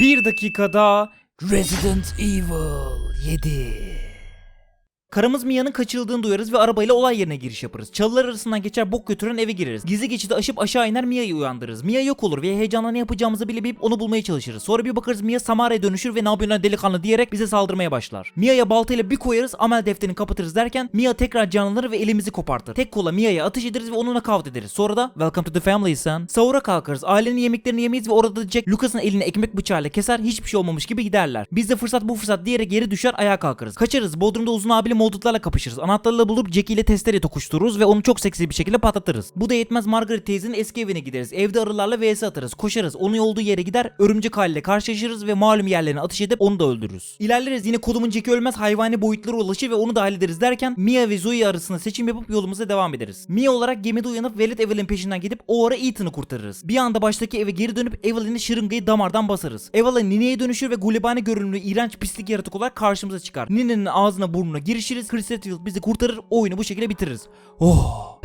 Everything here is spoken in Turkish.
Bir dakikada Resident Evil 7. Karımız Mia'nın kaçırıldığını duyarız ve arabayla olay yerine giriş yaparız. Çalılar arasından geçer bok götüren eve gireriz. Gizli geçidi aşıp aşağı iner Mia'yı uyandırırız. Mia yok olur ve heyecanla ne yapacağımızı bilemeyip onu bulmaya çalışırız. Sonra bir bakarız Mia Samara'ya dönüşür ve ne yapıyorsun lan delikanlı diyerek bize saldırmaya başlar. Mia'ya baltayla bir koyarız amel defterini kapatırız derken Mia tekrar canlanır ve elimizi kopartır. Tek kola Mia'ya atış ederiz ve onunla kavga ederiz. Sonra da Welcome to the family son. Sahura kalkarız. Ailenin yemeklerini yemeyiz ve orada da Jack Lucas'ın elini ekmek bıçağıyla keser hiçbir şey olmamış gibi giderler. Biz de fırsat bu fırsat diyerek geri düşer ayağa kalkarız. Kaçarız. Bodrum'da uzun abili moldutlarla kapışırız. Anahtarla bulup Jack ile testere tokuştururuz ve onu çok seksi bir şekilde patlatırız. Bu da yetmez Margaret teyzenin eski evine gideriz. Evde arılarla vs atarız. Koşarız. Onun olduğu yere gider. Örümcek haliyle karşılaşırız ve malum yerlerine atış edip onu da öldürürüz. İlerleriz. Yine kodumun Jack'i ölmez hayvani boyutlara ulaşır ve onu da hallederiz derken Mia ve Zoe arasında seçim yapıp yolumuza devam ederiz. Mia olarak gemide uyanıp Velet Evelyn peşinden gidip o ara Ethan'ı kurtarırız. Bir anda baştaki eve geri dönüp Evelyn'i şırıngayı damardan basarız. Evelyn Nine'ye dönüşür ve gulibane görünümlü iğrenç pislik yaratık olarak karşımıza çıkar. Nine'nin ağzına burnuna girişiriz. Chris Redfield bizi kurtarır. Oyunu bu şekilde bitiririz. Oh.